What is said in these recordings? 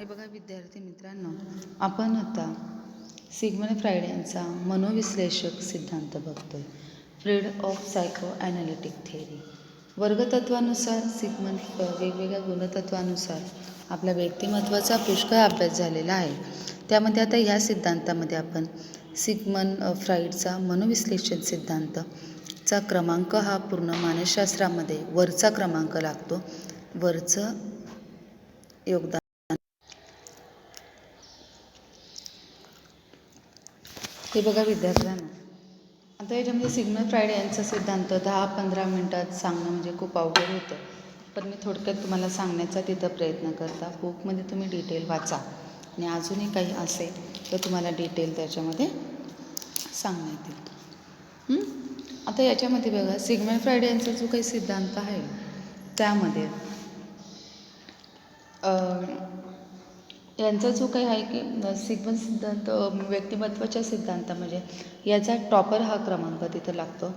हे बघा विद्यार्थी मित्रांनो आपण आता सिग्मन फ्रायड यांचा मनोविश्लेषक सिद्धांत बघतोय. Freud of psychoanalytic theory वर्गतत्वानुसार सिग्मन वेगवेगळ्या गुणतत्वानुसार आपल्या व्यक्तिमत्वाचा पुष्कळ अभ्यास झालेला आहे. त्यामध्ये आता ह्या सिद्धांतामध्ये आपण सिग्मन फ्राईडचा मनोविश्लेषण सिद्धांतचा क्रमांक हा पूर्ण मानसशास्त्रामध्ये वरचा क्रमांक लागतो. वरचं योगदान हे बघा विद्यार्थ्यांना. आता याच्यामध्ये म्हणजे सिग्नल फ्रायडे यांचा सिद्धांत दहा पंधरा मिनटात सांगणं म्हणजे खूप अवघड होतं. पण मी थोडक्यात तुम्हाला सांगण्याचा तिथं प्रयत्न करता. बुकमध्ये तुम्ही डिटेल वाचा. आणि अजूनही काही असेल तर तुम्हाला डिटेल त्याच्यामध्ये सांगण्यात येईल. आता याच्यामध्ये बघा सिग्नल फ्रायडे यांचा जो काही सिद्धांत आहे त्यामध्ये यांचा जो काही आहे की सिग्मन सिद्धांत व्यक्तिमत्वाच्या सिद्धांत म्हणजे याचा टॉपर हा क्रमांक तिथं लागतो.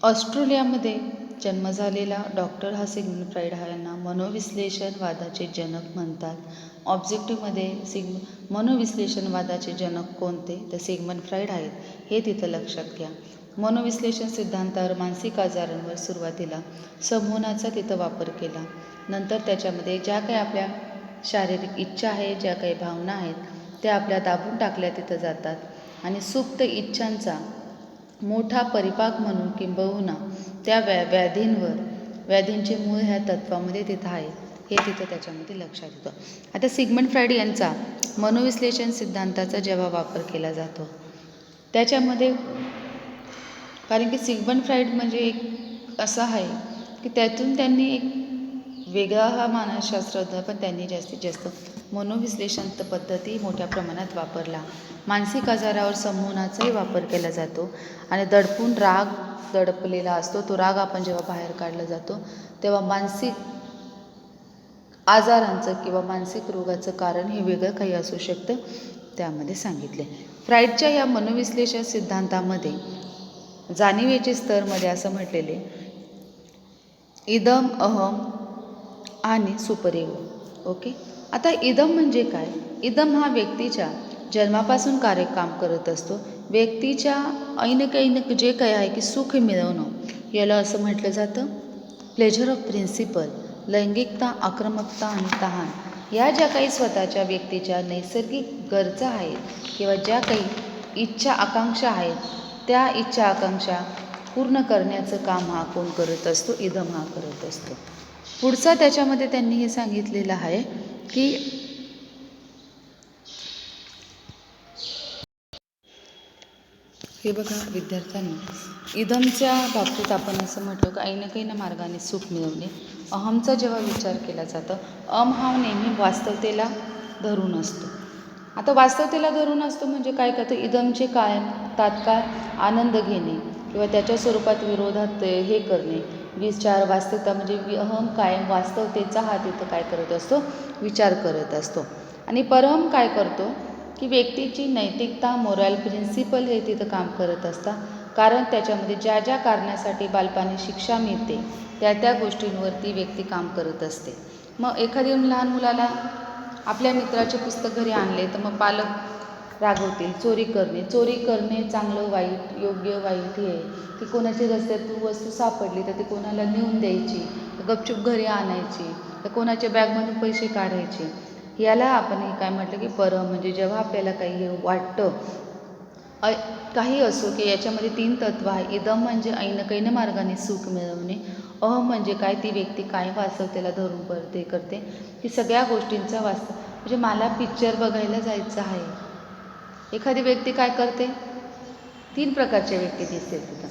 ऑस्ट्रेलियामध्ये जन्म झालेला डॉक्टर हा सिग्मन फ्राईड हा यांना मनोविश्लेषणवादाचे जनक म्हणतात. ऑब्जेक्टिव्हमध्ये सिग्म मनोविश्लेषणवादाचे जनक कोणते? तर सिग्मन फ्राईड आहेत. हे तिथं लक्षात घ्या. मनोविश्लेषण सिद्धांतावर मानसिक आजारांवर सुरुवातीला संमोहनाचा तिथं वापर केला. नंतर त्याच्यामध्ये ज्या काही आपल्या शारीरिक इच्छा आहे ज्या काही भावना आहेत त्या आपल्या दाबून टाकल्या तिथं जातात. आणि सुप्त इच्छांचा मोठा परिपाक म्हणून किंबहुना त्या व्या व्याधींवर व्याधींचे मूळ ह्या तत्वामध्ये तिथं आहे हे तिथं त्याच्यामध्ये लक्षात येतं. आता सिगमंड फ्रायड यांचा मनोविश्लेषण सिद्धांताचा जेव्हा वापर केला जातो त्याच्यामध्ये कारण की सिगमंड फ्राईड म्हणजे एक असं आहे की त्यातून त्यांनी एक वेगळा हा मानसशास्त्रज्ञ पण त्यांनी जास्तीत जास्त मनोविश्लेषण पद्धती मोठ्या प्रमाणात वापरला. मानसिक आजारावर संमोहनाचाही वापर केला जातो आणि दडपून राग दडपलेला असतो. तो राग आपण जेव्हा बाहेर काढला जातो तेव्हा मानसिक आजारांचं किंवा मानसिक रोगाचं कारण हे वेगळं काही असू शकतं त्यामध्ये सांगितले. फ्राईडच्या या मनोविश्लेषण सिद्धांतामध्ये जाणीवेचे स्तरमध्ये असं म्हटलेले इदम अहम आणि सुपरिगो ओके आता इदम म्हणजे काय? इदम हा व्यक्तीच्या जन्मापासून कार्य काम करत असतो. व्यक्तीच्या ऐन काही जे काही आहे की सुख मिळवणं याला असं म्हटलं जातं. प्लेजर ऑफ प्रिन्सिपल लैंगिकता आक्रमकता आणि तहान या ज्या काही स्वतःच्या व्यक्तीच्या नैसर्गिक गरजा आहेत किंवा ज्या काही इच्छा आकांक्षा आहेत त्या इच्छा आकांक्षा पूर्ण करण्याचं काम हा कोण करत असतो? इदम हा करत असतो. पुढचा त्याच्यामध्ये त्यांनी हे सांगितलेलं आहे की हे बघा विद्यार्थ्यांनी इदमच्या बाबतीत आपण असं म्हटलं की ऐन काही ना मार्गाने सुख मिळवणे. अहमचा जेव्हा विचार केला जातो अम हा नेहमी वास्तवतेला धरून असतो. आता वास्तवतेला धरून असतो म्हणजे काय करतं? इदमचे काय तात्काळ आनंद घेणे किंवा त्याच्या स्वरूपात विरोधात हे करणे. विचार वास्तवता म्हणजे अहम कायम वास्तवतेचा हा तिथं काय करत असतो? विचार करत असतो. आणि परम काय करतो? की व्यक्तीची नैतिकता मोरल प्रिन्सिपल हे तिथं काम करत असतात. कारण त्याच्यामध्ये ज्या ज्या कारणासाठी बालपाने शिक्षा मिळते त्या त्या गोष्टींवरती व्यक्ती काम करत असते. मग एखादी लहान मुलाला आपल्या मित्राचे पुस्तक घरी आणले तर मग पालक रागवतील. चोरी करणे. चोरी करणे चांगलं वाईट योग्य वाईट हे. की कोणाच्या रस्त्यातून वस्तू सापडली तर ती कोणाला नेऊन द्यायची गपचूप घरी आणायची तर कोणाच्या बॅगमधून पैसे काढायचे. याला आपण हे काय म्हटलं की परम म्हणजे जेव्हा आपल्याला काही हे वाटतं अ काही असो की याच्यामध्ये तीन तत्व आहे. इदम म्हणजे ऐन कैन मार्गाने सुख मिळवणे. अहम म्हणजे काय? ती व्यक्ती काय वास्तवतेला धरून करते करते. की सगळ्या गोष्टींचा वास्तव. म्हणजे मला पिक्चर बघायला जायचं आहे. एखादी व्यक्ती काय करते? तीन प्रकारच्या व्यक्ती दिसते तिथं.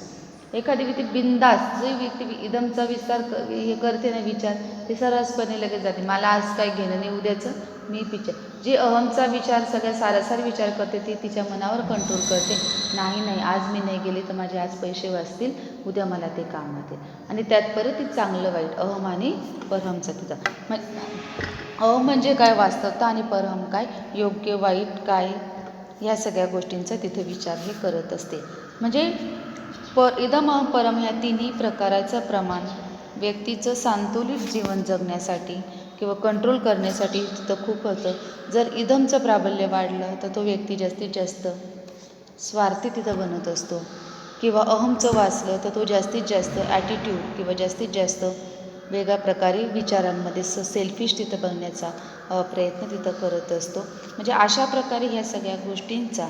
एखादी व्यक्ती बिंदास जी व्यक्ती इदमचा विस्तार क हे करते ना विचार ते सरसपणे लगेच जाते. मला आज काय घेणं नाही उद्याचं मी पिक्चर जी अहमचा विचार सगळ्या सारासार विचार करते ती तिच्या मनावर कंट्रोल करते. नाही नाही आज मी नाही गेली तर माझे आज पैसे वाचतील उद्या मला ते काम येतील आणि त्यात परत ती चांगलं वाईट अहम आणि परहमचा तिचा. मग अहम म्हणजे काय वास्तवता आणि परहम काय? योग्य वाईट काय? ह्या सगळ्या गोष्टींचा तिथे विचार हे करत असते. म्हणजे प इदम परम ह्या तिन्ही प्रकाराचं प्रमाण व्यक्तीचं संतुलित जीवन जगण्यासाठी किंवा कंट्रोल करण्यासाठी तिथं खूप होतं. जर इदमचं प्राबल्य वाढलं तर तो व्यक्ती जास्तीत जास्त स्वार्थी तिथं बनत असतो. किंवा अहमचं वाचलं तर तो जास्तीत जास्त ॲटिट्यूड किंवा जास्तीत जास्त वेगळ्या प्रकारे विचारांमध्ये स सेल्फिश तिथं बनण्याचा प्रयत्न तिथं करत असतो. म्हणजे अशा प्रकारे ह्या सगळ्या गोष्टींचा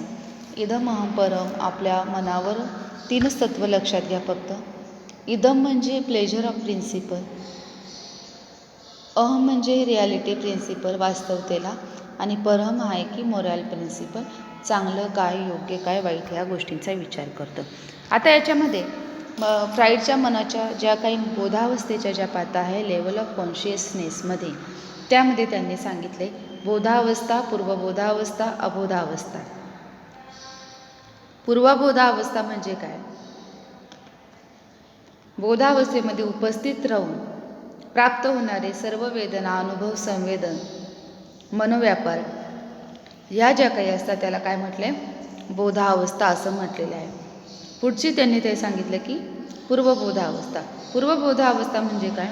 इदम अहम परम आपल्या मनावर तीनच तत्त्व लक्षात घ्या फक्त. इदम म्हणजे प्लेजर ऑफ प्रिन्सिपल अहम म्हणजे रियालिटी प्रिन्सिपल वास्तवतेला आणि परम आहे की मोरॅल प्रिन्सिपल चांगलं काय योग्य काय वाईट ह्या गोष्टींचा विचार करतं. आता याच्यामध्ये फ्राईडच्या मनाच्या ज्या काही बोधावस्थेच्या ज्या पाता आहे लेवल ऑफ कॉन्शियसनेसमध्ये त्यामध्ये त्यांनी सांगितले बोधावस्था पूर्वबोधावस्था अबोधावस्था. पूर्वबोधावस्था म्हणजे काय? बोधावस्थेमध्ये उपस्थित राहून प्राप्त होणारे सर्व वेदना अनुभव संवेदन मनोव्यापार ह्या ज्या काही असतात त्याला काय म्हटले? बोधावस्था असं म्हटलेलं आहे. पुढची त्यांनी ते सांगितलं की पूर्वबोधावस्था. पूर्वबोधावस्था म्हणजे काय?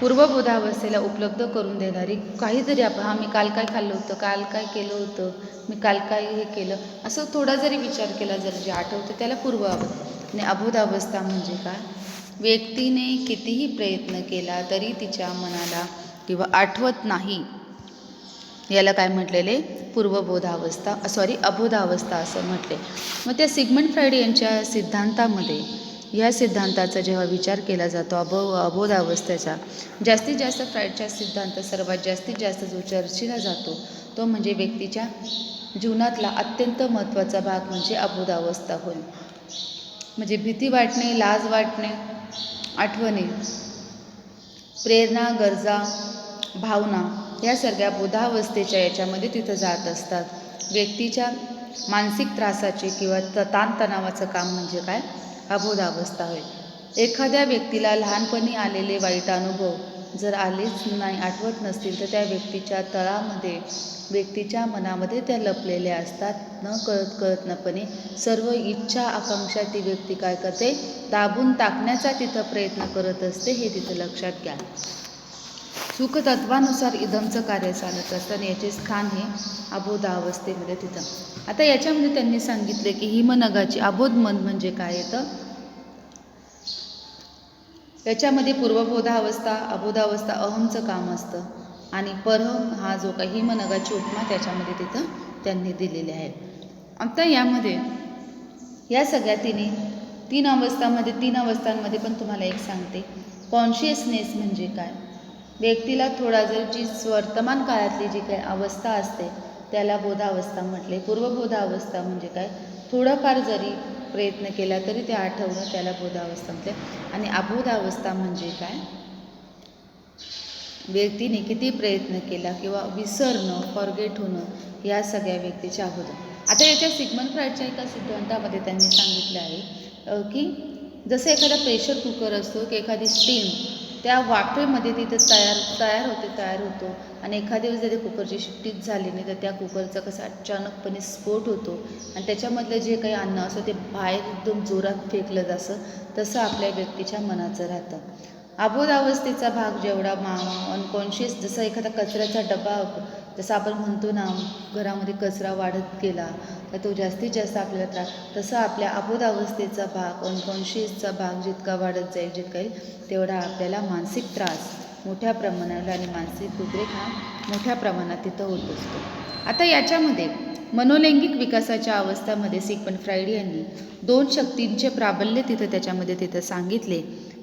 पूर्वबोधावस्थेला उपलब्ध करून देणारी काहीतरी आपण हा मी काल काय खाल्लं होतं काल काय केलं होतं मी काल काय हे केलं असं थोडा जरी विचार केला जर जे आठवतं त्याला पूर्व आणि अबोधावस्था म्हणजे काय? व्यक्तीने कितीही प्रयत्न केला तरी तिच्या मनाला किंवा आठवत नाही. याला काय म्हटलेले? पूर्वबोधावस्था सॉरी अबोधावस्था असं म्हटले. मग त्या सिगमंड फ्राईड यांच्या सिद्धांतामध्ये या सिद्धांताचा जेव्हा विचार केला जातो अबो अबोधावस्थेचा जास्तीत जास्त फ्रायडच्या सिद्धांत सर्वात जास्तीत जास्त जो चर्चेला जातो तो म्हणजे व्यक्तीच्या जीवनातला अत्यंत महत्त्वाचा भाग म्हणजे अबोधावस्था होय. म्हणजे भीती वाटणे लाज वाटणे आठवणे प्रेरणा गरजा भावना या सगळ्या बोधावस्थेच्या याच्यामध्ये तिथं जात असतात. व्यक्तीच्या मानसिक त्रासाचे किंवा त ताणतणावाचं काम म्हणजे काय? अबोधावस्था होय. एखाद्या व्यक्तीला लहानपणी आलेले वाईट अनुभव जर आलेच नाही आठवत नसतील तर त्या व्यक्तीच्या तळामध्ये व्यक्तीच्या मनामध्ये त्या लपलेल्या असतात. न कळत कळतनपणे सर्व इच्छा आकांक्षा ती व्यक्ती काय करते? दाबून टाकण्याचा तिथं प्रयत्न करत असते हे तिथं लक्षात घ्या. सुखतत्वानुसार इदमचं कार्य चालत असतं आणि याचे स्थान हे अबोध अवस्थेमध्ये तिथं. आता याच्यामध्ये त्यांनी सांगितले की हिमनगाची अबोध मन म्हणजे काय येतं याच्यामध्ये पूर्वबोधावस्था अबोधावस्था अहमचं काम असतं. आणि परहम हा जो काही हिमनगाची उपमा त्याच्यामध्ये तिथं त्यांनी दिलेली आहे आता यामध्ये या सगळ्या तिने तीन अवस्थामध्ये तीन अवस्थांमध्ये पण तुम्हाला एक सांगते. कॉन्शियसनेस म्हणजे काय? व्यक्तीला थोडा जर जी वर्तमान काळातली जी काही अवस्था असते त्याला बोधावस्था म्हटले पूर्वबोधावस्था म्हणजे काय? थोडंफार जरी प्रयत्न केला तरी ते आठवणं त्याला बोधावस्था म्हटले. आणि अबोधावस्था म्हणजे काय? व्यक्तीने किती प्रयत्न केला किंवा विसरणं फॉरगेट होणं या सगळ्या व्यक्तीच्या अगोदर. आता याच्या सिग्मन फ्राईडच्या एका सिद्धांतामध्ये त्यांनी सांगितलं आहे की जसं एखादा प्रेशर कुकर असतो की एखादी स्टीम त्या वाफेमध्ये तिथं तयार तयार होते तयार होतो. आणि एखाद्या वेळेस जरी कुकरची शिट्टीच झाली नाही तर त्या कुकरचा कसा अचानकपणे स्फोट होतो. आणि त्याच्यामधलं जे काही अन्न असं ते बाहेर एकदम जोरात फेकलं जसं तसं आपल्या व्यक्तीच्या मनाचं राहतं. अबोधावस्थेचा भाग जेवढा मा अनकॉन्शियस जसं एखादा कचऱ्याचा डबा जसं आपण म्हणतो ना घरामध्ये कचरा वाढत गेला तर तो जास्तीत जास्त आपल्याला त्रास तसं आपल्या अबोधावस्थेचा भाग अनकॉन्शियसचा भाग जितका वाढत जाईल जितका येईल तेवढा आपल्याला मानसिक त्रास मोठ्या प्रमाणावर आणि मानसिक उद्रेक हा मोठ्या प्रमाणात तिथं होत असतो. आता याच्यामध्ये मनोलैंगिक विकासाच्या अवस्थामध्ये सिगमंड फ्राईड यांनी दोन शक्तींचे प्राबल्य तिथं त्याच्यामध्ये तिथं सांगितले.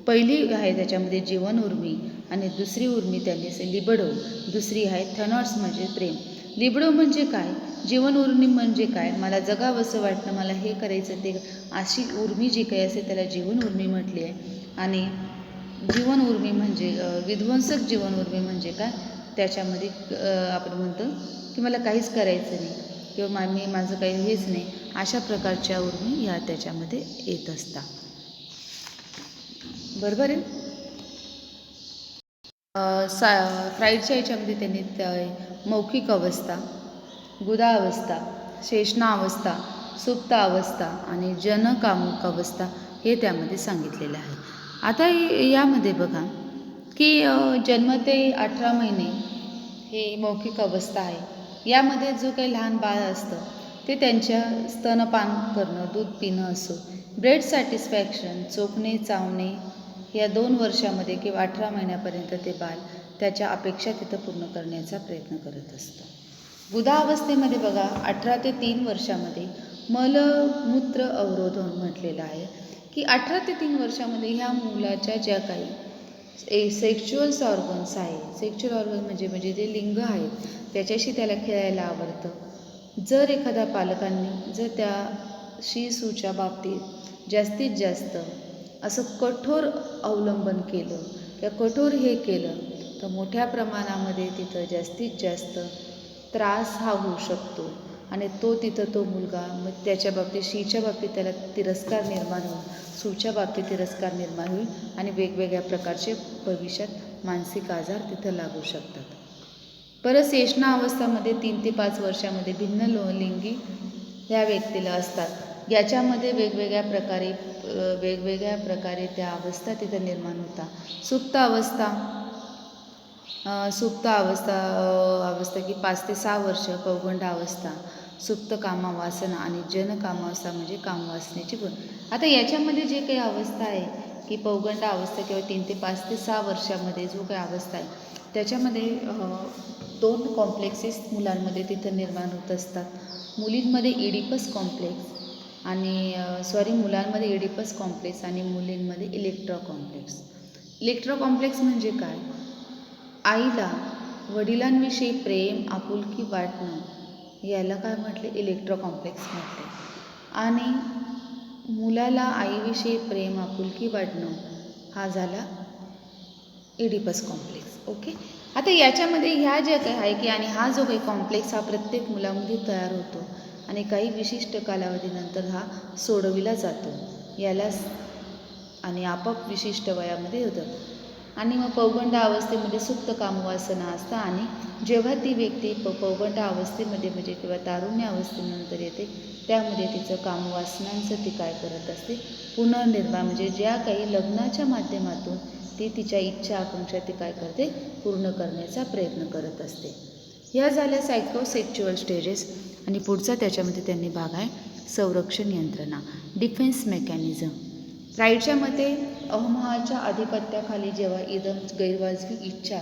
पहिली आहे त्याच्यामध्ये जीवन उर्मी आणि दुसरी उर्मी त्यांनी लिबडो. दुसरी आहे थनॉट्स म्हणजे प्रेम. लिबडो म्हणजे काय? जीवन उर्मी म्हणजे काय? मला जगावंसं वाटणं मला हे करायचं ते. अशी उर्मी जी काही असते त्याला जीवन उर्मी म्हटली आहे. आणि जीवन उर्मी म्हणजे विध्वंसक जीवन उर्मी म्हणजे काय? त्याच्यामध्ये आपण म्हणतो की मला काहीच करायचं नाही. किंवा मा मी माझं काही हेच नाही. अशा प्रकारच्या उर्मी या त्याच्यामध्ये येत असतात. बरोबर आहे? सा फ्राईडच्या याच्यामध्ये त्यांनी मौखिक अवस्था गुदा अवस्था शेषणा अवस्था सुप्त अवस्था आणि जनकामुक अवस्था हे त्यामध्ये सांगितलेलं आहे. आता यामध्ये बघा की जन्म ते अठरा महिने हे मौखिक अवस्था आहे. यामध्ये जो काही लहान बाळ असतं ते त्यांच्या स्तनपान करणं दूध पिणं असो ब्रेड सॅटिस्फॅक्शन चोखणे चावणे या दोन वर्षामध्ये किंवा अठरा महिन्यापर्यंत ते बाल त्याच्या अपेक्षा तिथं पूर्ण करण्याचा प्रयत्न करत असतं. बुधावस्थेमध्ये बघा अठरा ते तीन वर्षामध्ये मलमूत्र अवरोधन म्हटलेलं आहे की अठरा ते तीन वर्षामध्ये ह्या मुलाच्या ज्या काही ए सेक्शुअल्स ऑर्गन्स आहे सेक्शुअल ऑर्गन म्हणजे म्हणजे जे लिंग आहेत त्याच्याशी त्याला खेळायला आवडतं. जर एखाद्या पालकांनी जर त्या शिसूच्या बाबतीत जास्तीत जास्त असं कठोर अवलंबन केलं. किंवा कठोर हे केलं तर मोठ्या प्रमाणामध्ये तिथं जास्तीत जास्त त्रास हा होऊ शकतो. आणि तो तिथं तो मुलगा मग त्याच्या बाबतीत शीच्या बाबतीत त्याला तिरस्कार निर्माण होईल सूच्या बाबतीत तिरस्कार निर्माण होईल आणि वेगवेगळ्या प्रकारचे भविष्यात मानसिक आजार तिथं लागू शकतात. परत सेशना अवस्थामध्ये तीन ते पाच वर्षामध्ये भिन्न लो लिंगी ह्या व्यक्तीला असतात. याच्यामध्ये वेगवेगळ्या प्रकारे वेगवेगळ्या प्रकारे त्या अवस्था तिथं निर्माण होतात सुप्त अवस्था सुप्त अवस्था अवस्था की पाच ते सहा वर्ष पौगंड अवस्था सुप्त कामावासना आणि जनकामावस्था म्हणजे कामवासनेची गुण आता याच्यामध्ये जे काही अवस्था आहे की पौगंड अवस्था किंवा तीन ते पाच ते सहा वर्षामध्ये जो काही अवस्था आहे त्याच्यामध्ये दोन कॉम्प्लेक्सेस मुलांमध्ये तिथं निर्माण होत असतात. मुलींमध्ये इडिपस कॉम्प्लेक्स आणि सॉरी मुलांमध्ये इडिपस कॉम्प्लेक्स आणि मुलींमध्ये इलेक्ट्रो कॉम्प्लेक्स. इलेक्ट्रो कॉम्प्लेक्स म्हणजे काय? आईला वडिलांविषयी प्रेम आपुलकी वाटणं याला काय म्हटले? इलेक्ट्रो कॉम्प्लेक्स म्हटले. आणि मुलाला आईविषयी प्रेम आपुलकी वाटणं हा झाला इडिपस कॉम्प्लेक्स. ओके? आता याच्यामध्ये ह्या ज्या काही आहे की आणि हा जो काही कॉम्प्लेक्स हा प्रत्येक मुलामध्ये तयार होतो आणि काही विशिष्ट कालावधीनंतर हा सोडविला जातो. यालाच आणि आपाप विशिष्ट वयामध्ये होतं. आणि मग पौगंड अवस्थेमध्ये सुप्त कामवासना असतं आणि जेव्हा ती व्यक्ती प पौगंड अवस्थेमध्ये म्हणजे किंवा तारुण्य अवस्थेनंतर येते त्यामध्ये तिचं कामवासनांचं ती काय करत असते? पुनर्निर्माण म्हणजे ज्या काही लग्नाच्या माध्यमातून ती तिच्या इच्छा आकांक्षा ती काय करते? पूर्ण करण्याचा प्रयत्न करत असते. ह्या झाल्या सायकोसेक्च्युअल स्टेजेस आणि पुढचा त्याच्यामध्ये त्यांनी भाग आहे संरक्षण यंत्रणा डिफेन्स मेकॅनिझम राईटच्या मते अहमहाच्या आधिपत्याखाली जेव्हा इदम गैरवाजवी इच्छा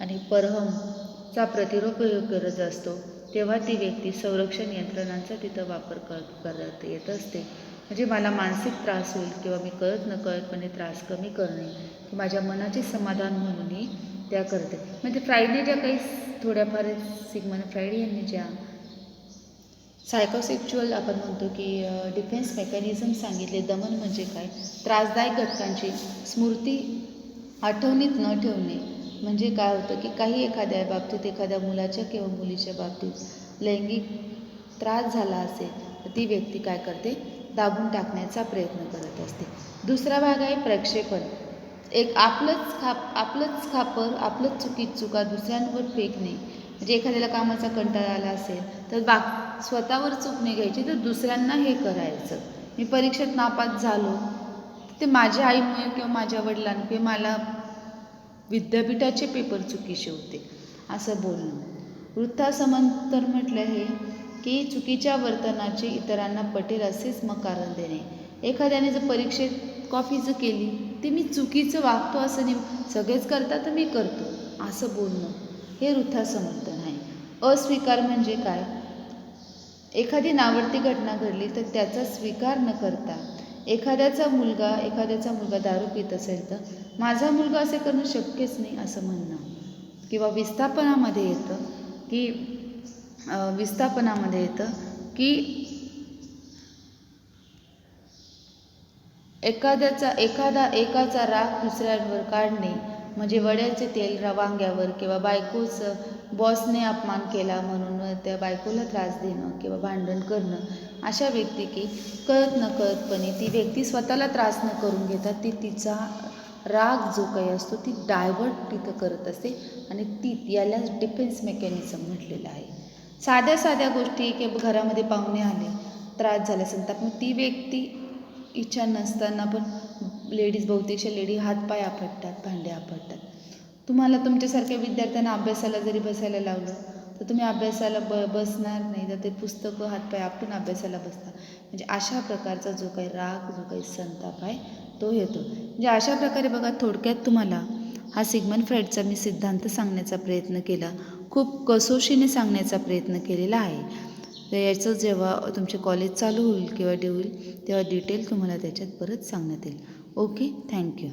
आणि परहमचा प्रतिरोध करत असतो तेव्हा ती व्यक्ती संरक्षण यंत्रणांचा तिथं वापर कर करत येत असते. म्हणजे मला मानसिक त्रास होईल किंवा मी कळत न कळतपणे त्रास कमी करणे माझ्या मनाचे समाधान म्हणूनही त्या करते. म्हणजे फ्राईडने ज्या काही थोड्याफार सिग्मन फ्राईड यांनी ज्या सायकोसेक्च्युअल आपण म्हणतो की डिफेन्स मेकॅनिझम सांगितले. दमन म्हणजे काय? त्रासदायक घटकांची स्मृती आठवणीत न ठेवणे. म्हणजे काय होतं की काही एखाद्या बाबतीत एखाद्या मुलाच्या किंवा मुलीच्या बाबतीत लैंगिक त्रास झाला असेल तर ती व्यक्ती काय करते? दाबून टाकण्याचा प्रयत्न करत असते. दुसरा भाग आहे प्रक्षेपण. एक आपलंच खाप आपलंच खापर आपलंच चुकीत चुका दुसऱ्यांवर फेकणे. म्हणजे एखाद्याला कामाचा कंटाळा आला असेल तर बाक स्वतःवर चूक नाही घ्यायची तर दुसऱ्यांना हे करायचं. मी परीक्षेत नापास झालो. ते माझ्या आईमुळे किंवा माझ्या वडिलांमुळे किंवा मला विद्यापीठाचे पेपर चुकीचे होते असं बोलणं. वृत्तासमांतर म्हटलं हे की चुकीच्या वर्तनाचे इतरांना पटेल असेच मग कारण देणे. एखाद्याने जर परीक्षेत कॉफी जर केली ते मी चुकीचं वागतो असं नाही सगळेच करतात तर मी करतो असं बोलणं. हे वृत्तासमर्थन आहे अस्वीकार म्हणजे काय? एखादी नावडती घटना घडली तर त्याचा स्वीकार न करता एखाद्याचा मुलगा एखाद्याचा मुलगा दारू पित असेल तर माझा मुलगा असे करणं शक्यच नाही असं म्हणणं. किंवा विस्थापनामध्ये येतं की विस्थापनामध्ये येतं की एखाद्याचा एखादा एकाचा राग दुसऱ्यांवर काढणे म्हणजे वड्याचे तेल रवांग्यावर किंवा बायकोचं बॉसने अपमान केला म्हणून त्या बायकोला त्रास देणं किंवा भांडण करणं अशा व्यक्ती की कळत न कळतपणे ती व्यक्ती स्वतःला त्रास न करून घेता ती तिचा राग जो काही असतो ती डायव्हर्ट तिथं करत असते आणि ती याला डिफेन्स मेकॅनिझम म्हटलेलं आहे. साध्या साध्या गोष्टी किंवा घरामध्ये पाहुणे आले त्रास झाला संताप मग ती व्यक्ती इच्छा नसताना पण लेडीज बहुतेकशा लेडी हातपाय आपटतात भांडे आपटतात. तुम्हाला तुमच्यासारख्या विद्यार्थ्यांना अभ्यासाला जरी बसायला लावलं तर तुम्ही अभ्यासाला ब बसणार नाही. तर ते पुस्तकं हातपाय आपण अभ्यासाला बसता म्हणजे अशा प्रकारचा जो काही राग जो काही संताप आहे तो येतो. म्हणजे अशा प्रकारे बघा थोडक्यात तुम्हाला हा सिग्मन फ्राईडचा मी सिद्धांत सांगण्याचा प्रयत्न केला. खूप कसोशीने सांगण्याचा प्रयत्न केलेला आहे. तर याचं जेव्हा तुमचे कॉलेज चालू होईल किंवा डे होईल तेव्हा डिटेल तुम्हाला त्याच्यात परत सांगण्यात येईल. Okay thank you.